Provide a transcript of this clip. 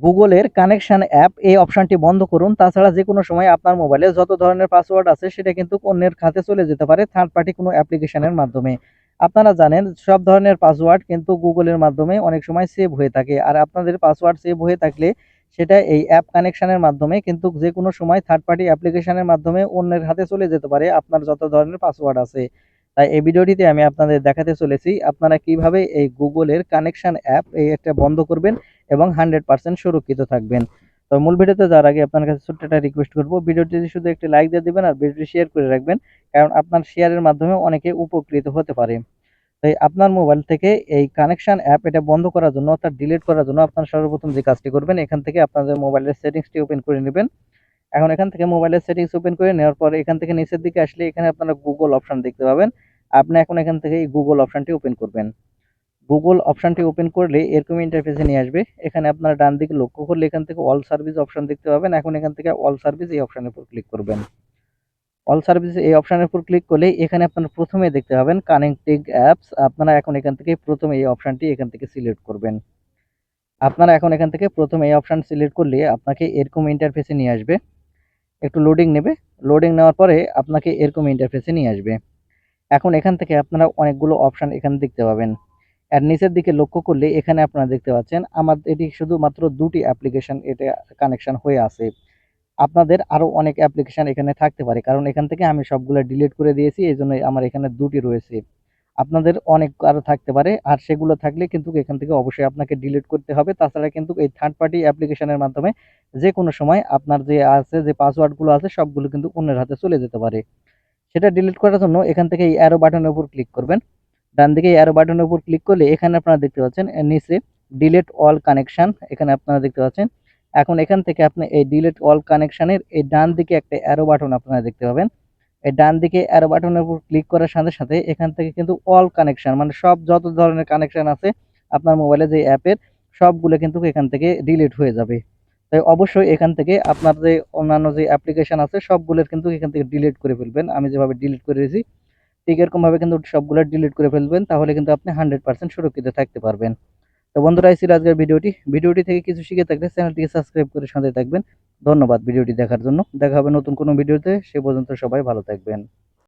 গুগলের connection app এই অপশানটি বন্ধ করুন। তাছাড়া যে কোনো সময় আপনার মোবাইলে যত ধরনের পাসওয়ার্ড আছে, সেটা কিন্তু অন্যের খাতে চলে যেতে পারে থার্ড পার্টি কোনো অ্যাপ্লিকেশনের মাধ্যমে। আপনারা জানেন, সব ধরনের পাসওয়ার্ড কিন্তু গুগলের মাধ্যমে অনেক সময় সেভ হয়ে থাকে। আর আপনাদের পাসওয়ার্ড সেভ হয়ে থাকলে সেটা এই অ্যাপ কানেকশানের মাধ্যমে কিন্তু যে কোনো সময় থার্ড পার্টি অ্যাপ্লিকেশনের মাধ্যমে অন্যের হাতে চলে যেতে পারে আপনার যত ধরনের পাসওয়ার্ড আছে। তাই এই ভিডিওটিতে আমি আপনাদের দেখাতে চলেছি, আপনারা কীভাবে এই গুগলের কানেকশান অ্যাপ এই একটা বন্ধ করবেন এবং হান্ড্রেড পার্সেন্ট সুরক্ষিত থাকবেন। তো মূল ভিডিওতে যাওয়ার আগে আপনার কাছে ছোট্ট একটা রিকোয়েস্ট করব, ভিডিওটি শুধু একটি লাইক দিয়ে দিবেন আর ভিডিওটি শেয়ার করে রাখবেন, কারণ আপনার শেয়ারের মাধ্যমে অনেকে উপকৃত হতে পারে। তাই আপনার মোবাইল থেকে এই কানেকশন অ্যাপ এটা বন্ধ করার জন্য অর্থাৎ ডিলিট করার জন্য আপনার সর্বপ্রথম যে কাজটি করবেন, এখান থেকে আপনাদের মোবাইলের সেটিংসটি ওপেন করে নেবেন। এখন এখান থেকে মোবাইলের সেটিংস ওপেন করে নেওয়ার পর এখান থেকে নিচের দিকে আসলে এখানে আপনারা গুগল অপশন দেখতে পাবেন। আপনি এখন এখান থেকে এই গুগল অপশনটি ওপেন করবেন। গুগল অপশানটি ওপেন করলে এরকম ইন্টারফেসে নিয়ে আসবে। এখানে আপনারা ডান দিকে লক্ষ্য করলে এখান থেকে অল সার্ভিস অপশান দেখতে পাবেন। এখন এখান থেকে অল সার্ভিস এই অপশনের উপর ক্লিক করবেন। অল সার্ভিস এই অপশানের উপর ক্লিক করলে এখানে আপনারা প্রথমে দেখতে পাবেন কানেক্টিং অ্যাপস আপনারা এখন এখান থেকে প্রথমে এই অপশানটি এখান থেকে সিলেক্ট করবেন। আপনারা এখন এখান থেকে প্রথমে এই অপশান সিলেক্ট করলে আপনাকে এরকম ইন্টারফেসে নিয়ে আসবে। একটু লোডিং নেবে। লোডিং নেওয়ার পরে আপনাকে এরকম ইন্টারফেসে নিয়ে আসবে। এখন এখান থেকে আপনারা অনেকগুলো অপশান এখানে দেখতে পাবেন। আর নিচের দিকে লক্ষ্য করলে এখানে আপনারা দেখতে পাচ্ছেন, আমার এটি শুধুমাত্র দুটি অ্যাপ্লিকেশন এটা কানেকশন হয়ে আছে। আপনাদের আরও অনেক অ্যাপ্লিকেশন এখানে থাকতে পারে, কারণ এখান থেকে আমি সবগুলো ডিলিট করে দিয়েছি, এই জন্য আমার এখানে দুটি রয়েছে। আপনাদের অনেক আরও থাকতে পারে, আর সেগুলো থাকলে কিন্তু এখান থেকে অবশ্যই আপনাকে ডিলিট করতে হবে। তাছাড়া কিন্তু এই থার্ড পার্টি অ্যাপ্লিকেশনের মাধ্যমে যে কোনো সময় আপনার যে আছে, যে পাসওয়ার্ডগুলো আছে, সবগুলো কিন্তু অন্যের হাতে চলে যেতে পারে। সেটা ডিলিট করার জন্য এখান থেকে এই অ্যারো বাটনের উপর ক্লিক করবেন। ডান দিকে অ্যারো বাটনের উপর ক্লিক করলে এখানে আপনারা দেখতে পাচ্ছেন নিচে ডিলেট অল কানেকশন এখানে আপনারা দেখতে পাচ্ছেন। এখন এখান থেকে আপনি এই ডিলেট অল কানেকশনের এই ডান দিকে একটা অ্যারো বাটন আপনারা দেখতে পাবেন। এই ডান দিকে অ্যারো বাটনের উপর ক্লিক করার সাথে সাথে এখান থেকে কিন্তু অল কানেকশন মানে সব যত ধরনের কানেকশন আছে আপনার মোবাইলে যে অ্যাপের সবগুলো কিন্তু এখান থেকে ডিলিট হয়ে যাবে। তাই অবশ্যই এখান থেকে আপনার যে অন্যান্য যে অ্যাপ্লিকেশন আছে, সবগুলোর কিন্তু এখান থেকে ডিলিট করে ফেলবেন। আমি যেভাবে ডিলিট করে দিয়েছি ঠিক এরকমভাবে কিন্তু সবগুলো ডিলিট করে ফেলবেন, তাহলে কিন্তু আপনি হান্ড্রেড পার্সেন্ট সুরক্ষিত থাকতে পারবেন। তো বন্ধুরা, এই আজকের ভিডিওটি। ভিডিওটি থেকে কিছু শিখে থাকলে চ্যানেলটিকে সাবস্ক্রাইব করে সাথে থাকবেন। ধন্যবাদ ভিডিওটি দেখার জন্য। দেখা হবে নতুন কোনো ভিডিওতে, সে পর্যন্ত সবাই ভালো থাকবেন।